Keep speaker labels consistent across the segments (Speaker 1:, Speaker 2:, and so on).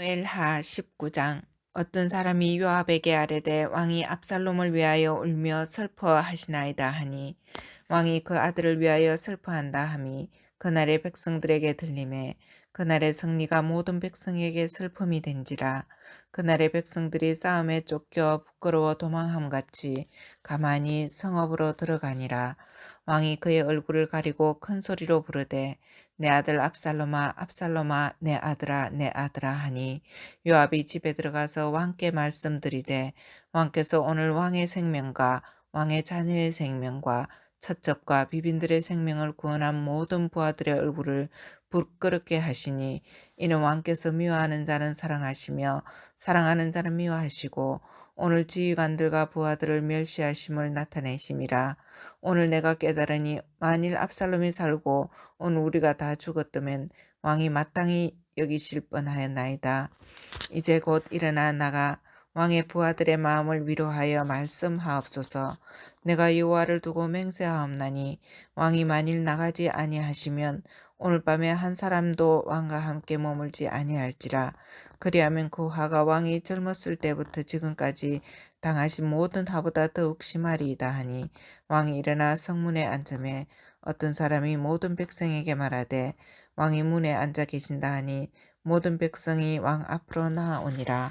Speaker 1: 사무엘하 19장 어떤 사람이 요압에게 아뢰되 왕이 압살롬을 위하여 울며 슬퍼하시나이다 하니 왕이 그 아들을 위하여 슬퍼한다 함이 그날의 백성들에게 들림에 그날의 승리가 모든 백성에게 슬픔이 된지라. 그날의 백성들이 싸움에 쫓겨 부끄러워 도망함 같이 가만히 성읍으로 들어가니라. 왕이 그의 얼굴을 가리고 큰 소리로 부르되 내 아들 압살롬아 압살롬아 내 아들아 내 아들아 하니 요압이 집에 들어가서 왕께 말씀드리되 왕께서 오늘 왕의 생명과 왕의 자녀의 생명과 처첩과 비빈들의 생명을 구원한 모든 부하들의 얼굴을 부끄럽게 하시니 이는 왕께서 미워하는 자는 사랑하시며 사랑하는 자는 미워하시고 오늘 지휘관들과 부하들을 멸시하심을 나타내심이라 오늘 내가 깨달으니 만일 압살롬이 살고 오늘 우리가 다 죽었다면 왕이 마땅히 여기실 뻔하였나이다. 이제 곧 일어나 나가 왕의 부하들의 마음을 위로하여 말씀하옵소서. 내가 여호와를 두고 맹세하옵나니 왕이 만일 나가지 아니하시면 오늘 밤에 한 사람도 왕과 함께 머물지 아니할지라. 그리하면 그 화가 왕이 젊었을 때부터 지금까지 당하신 모든 화보다 더욱 심하리이다 하니 왕이 일어나 성문에 앉음에 어떤 사람이 모든 백성에게 말하되 왕이 문에 앉아 계신다 하니 모든 백성이 왕 앞으로 나아오니라.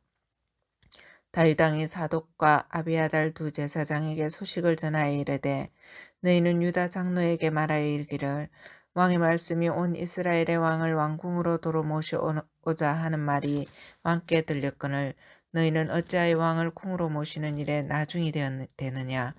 Speaker 1: 다윗왕이 사독과 아비아달 두 제사장에게 소식을 전하여 이르되 너희는 유다 장로에게 말하여 이르기를 왕의 말씀이 온 이스라엘의 왕을 왕궁으로 도로 모셔오자 하는 말이 왕께 들렸거늘 너희는 어찌하여 왕을 궁으로 모시는 일에 나중이 되느냐?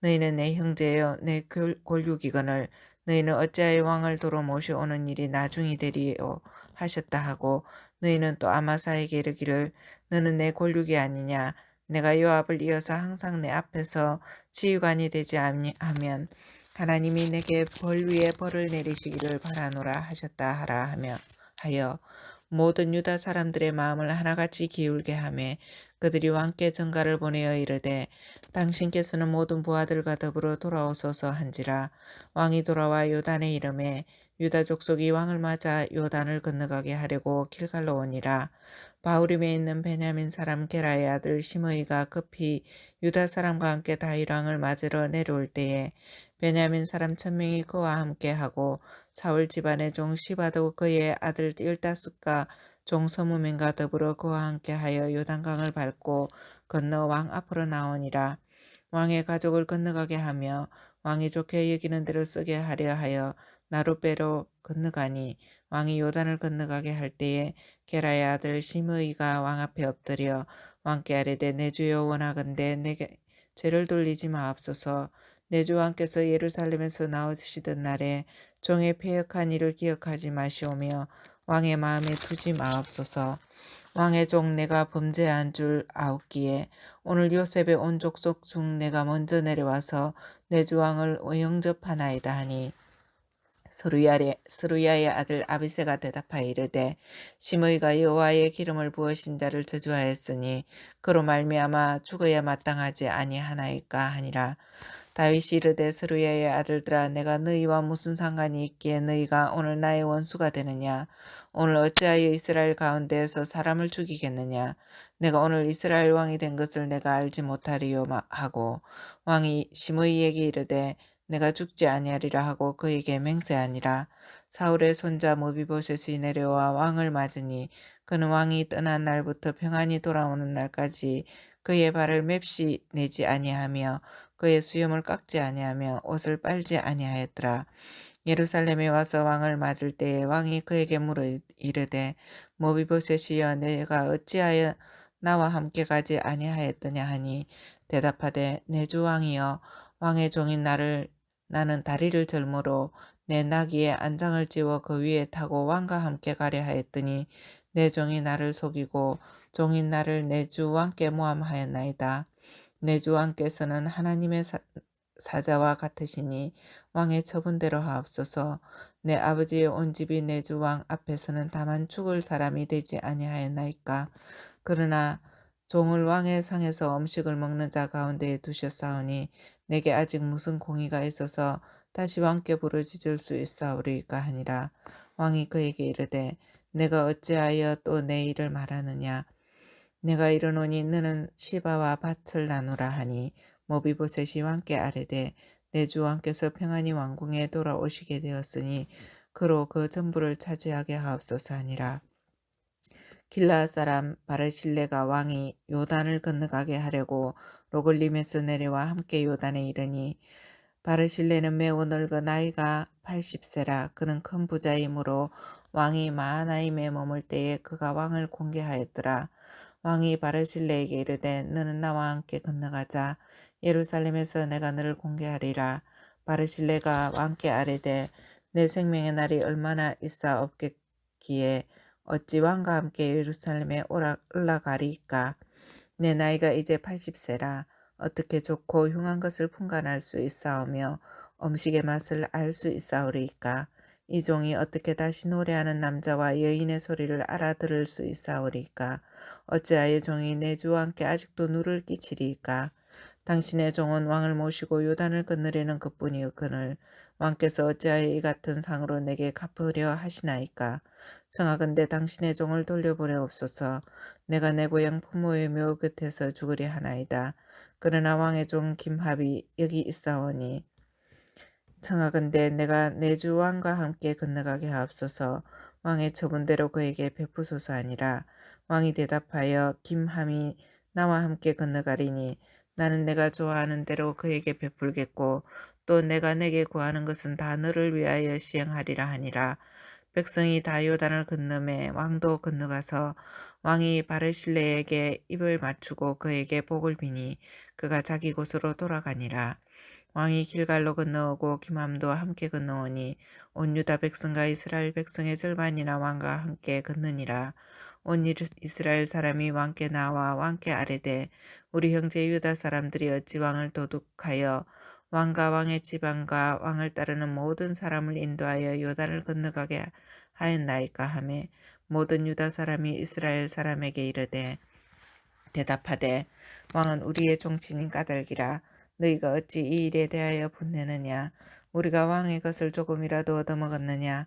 Speaker 1: 너희는 내 형제여 내 골육이거늘 너희는 어찌하여 왕을 도로 모셔오는 일이 나중이 되리요? 하셨다 하고 너희는 또 아마사에게 이르기를 너는 내 골육이 아니냐? 내가 요압을 이어서 항상 내 앞에서 지휘관이 되지 아니하면 하나님이 내게 벌 위에 벌을 내리시기를 바라노라 하셨다 하라 하며 하여 모든 유다 사람들의 마음을 하나같이 기울게 하매 그들이 왕께 전가를 보내어 이르되 당신께서는 모든 부하들과 더불어 돌아오소서 한지라. 왕이 돌아와 요단의 이름에 유다 족속이 왕을 맞아 요단을 건너가게 하려고 길갈로 오니라. 바우림에 있는 베냐민 사람 게라의 아들 시므이가 급히 유다 사람과 함께 다윗왕을 맞으러 내려올 때에 베냐민 사람 천명이 그와 함께 하고 사울 집안의 종 시바도 그의 아들 일다스가 종 서무민과 더불어 그와 함께 하여 요단강을 밟고 건너 왕 앞으로 나오니라. 왕의 가족을 건너가게 하며 왕이 좋게 여기는 대로 쓰게 하려 하여 나룻배로 건너가니 왕이 요단을 건너가게 할 때에 게라의 아들 시므이가 왕 앞에 엎드려 왕께 아뢰되 내 주여 원하건대 내게 죄를 돌리지 마옵소서 내 주 왕께서 예루살렘에서 나오시던 날에 종의 폐역한 일을 기억하지 마시오며 왕의 마음에 두지 마옵소서. 왕의 종 내가 범죄한 줄 아옵기에 오늘 요셉의 온 족속 중 내가 먼저 내려와서 내 주 왕을 영접하나이다 하니 스루야의, 스루야의 아들 아비세가 대답하여 이르되 시므이가 여호와의 기름을 부으신 자를 저주하였으니 그로 말미암아 죽어야 마땅하지 아니하나이까 하니라 다윗이 이르되 스루야의 아들들아 내가 너희와 무슨 상관이 있기에 너희가 오늘 나의 원수가 되느냐? 오늘 어찌하여 이스라엘 가운데에서 사람을 죽이겠느냐? 내가 오늘 이스라엘 왕이 된 것을 내가 알지 못하리요 하고. 왕이 시므이에게 이르되 내가 죽지 아니하리라 하고 그에게 맹세하니라. 사울의 손자 모비보셋이 내려와 왕을 맞으니 그는 왕이 떠난 날부터 평안히 돌아오는 날까지 그의 발을 맵시 내지 아니하며 그의 수염을 깎지 아니하며 옷을 빨지 아니하였더라. 예루살렘에 와서 왕을 맞을 때에 왕이 그에게 물어 이르되 모비보셋이여 내가 어찌하여 나와 함께 가지 아니하였더냐 하니 대답하되 내 주 왕이여 왕의 종인 나를 나는 다리를 절므로 내 나귀에 안장을 찌워 그 위에 타고 왕과 함께 가려 하였더니 내 종이 나를 속이고 종인 나를 내 주 왕께 모함하였나이다. 내 주 왕께서는 하나님의 사, 사자와 같으시니 왕의 처분대로 하옵소서. 내 아버지의 온 집이 내 주 왕 앞에서는 다만 죽을 사람이 되지 아니하였나이까. 그러나 종을 왕의 상에서 음식을 먹는 자 가운데에 두셨사오니 내게 아직 무슨 공의가 있어서 다시 왕께 부르짖을 수 있사오리까 하니라. 왕이 그에게 이르되 내가 어찌하여 또 내 일을 말하느냐. 내가 이르노니 너는 시바와 밭을 나누라 하니 모비보셋이 왕께 아뢰되 내 주 왕께서 평안히 왕궁에 돌아오시게 되었으니 그로 그 전부를 차지하게 하옵소서 하니라. 길라앗 사람 바르실레가 왕이 요단을 건너가게 하려고 로글림에서 내려와 함께 요단에 이르니 바르실레는 매우 늙어 나이가 80세라 그는 큰 부자이므로 왕이 마하나임에 머물 때에 그가 왕을 공개하였더라. 왕이 바르실레에게 이르되 너는 나와 함께 건너가자 예루살렘에서 내가 너를 공개하리라. 바르실레가 왕께 아뢰되 내 생명의 날이 얼마나 있어 없겠기에 어찌 왕과 함께 예루살렘에 올라가리까. 내 나이가 이제 80세라. 어떻게 좋고 흉한 것을 분간할 수 있사오며 음식의 맛을 알 수 있사오리까. 이 종이 어떻게 다시 노래하는 남자와 여인의 소리를 알아들을 수 있사오리까. 어찌하여 종이 내 주와 함께 아직도 누를 끼치리까. 당신의 종은 왕을 모시고 요단을 건너려는 그뿐이었거늘 왕께서 어찌하여 이 같은 상으로 내게 갚으려 하시나이까. 청하건대 당신의 종을 돌려보내옵소서. 내가 내 고향 부모의 묘 곁에서 죽으려 하나이다. 그러나 왕의 종 김합이 여기 있사오니 청하건대 내가 내 주 왕과 함께 건너가게 하옵소서. 왕의 처분대로 그에게 베푸소서 아니라 왕이 대답하여 김함이 나와 함께 건너가리니 나는 내가 좋아하는 대로 그에게 베풀겠고 또 내가 내게 구하는 것은 다 너를 위하여 시행하리라 하니라. 백성이 다 요단을 건너매 왕도 건너가서 왕이 바르실레에게 입을 맞추고 그에게 복을 비니 그가 자기 곳으로 돌아가니라. 왕이 길갈로 건너오고 김함도 함께 건너오니 온 유다 백성과 이스라엘 백성의 절반이나 왕과 함께 건너니라. 온 이스라엘 사람이 왕께 나와 왕께 아뢰되 우리 형제 유다 사람들이 어찌 왕을 도둑하여 왕과 왕의 지방과 왕을 따르는 모든 사람을 인도하여 요단을 건너가게 하였나이까 하매 모든 유다 사람이 이스라엘 사람에게 이르되 대답하되 왕은 우리의 종친인 까닭이라 너희가 어찌 이 일에 대하여 분내느냐? 우리가 왕의 것을 조금이라도 얻어먹었느냐